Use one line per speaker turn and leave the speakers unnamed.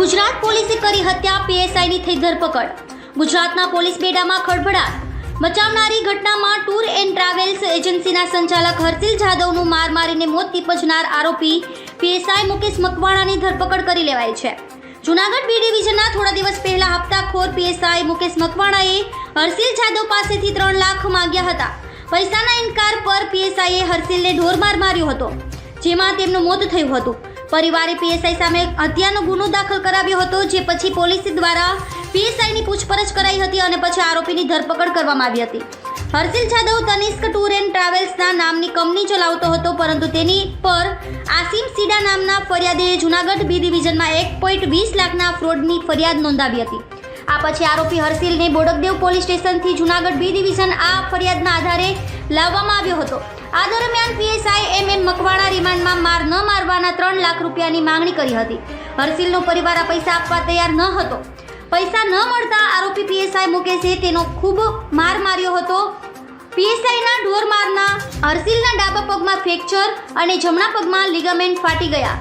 ગુજરાત પોલીસે કરી હત્યા, પીએસઆઈની થઈ ધરપકડ. ગુજરાતના પોલીસ બેડામાં ખળભળાટ. મચાવનારી ઘટનામાં ટૂર એન્ડ ટ્રાવેલ્સ એજન્સીના સંચાલક હર્ષિલ જાદવનું માર મારીને મોત નીપજનાર આરોપી પીએસઆઈ મુકેશ મકવાણાની ધરપકડ કરી લેવાઈ છે. જુનાગઢ બી ડિવિઝનના થોડા દિવસ પહેલા હપ્તાખોર પીએસઆઈ મુકેશ મકવાણાએ હર્ષિલ જાદવ પાસેથી ત્રણ લાખ માંગ્યા હતા. પૈસાના ઇનકાર પર પીએસઆઈએ હર્ષિલને ઢોરમાર માર્યો હતો, જેમાં તેમનું મોત થયું હતું. પરિવારે પીએસઆઈ સામે હત્યાનો ગુનો દાખલ કરાવ્યો હતો, જે પછી પોલીસ દ્વારા પીએસઆઈની પૂછપરછ કરાઈ હતી અને પછી આરોપીની ધરપકડ કરવામાં આવી હતી. હર્ષિલ જાદવ તનિષ્ક ટૂર એન્ડ ટ્રાવેલ્સના નામની કંપની ચલાવતો હતો, પરંતુ તેની પર આસિમ સીડા નામના ફરિયાદીએ જુનાગઢ બી ડિવિઝનમાં એક પોઈન્ટ વીસ લાખના ફ્રોડની ફરિયાદ નોંધાવી હતી. આ પછી આરોપી હર્ષિલને બોડકદેવ પોલીસ સ્ટેશનથી જુનાગઢ બી ડિવિઝન આ ફરિયાદના આધારે લાવવામાં આવ્યો હતો. આ દરમિયાન પીએસઆઈ એમ એમ મકવાણા રિમાન્ડમાં માર ન મારવાના ત્રણ લાખ રૂપિયાની માંગણી કરી હતી. હર્ષિલનો પરિવાર આ પૈસા આપવા તૈયાર ન હતો. પૈસા ન મળતા આરોપી પીએસઆઈ મુકેશે તેનો ખૂબ માર માર્યો હતો. પીએસઆઈના ઢોર મારના હર્ષિલના ડાબા પગમાં ફ્રેક્ચર અને જમણા પગમાં લિગામેન્ટ ફાટી ગયા.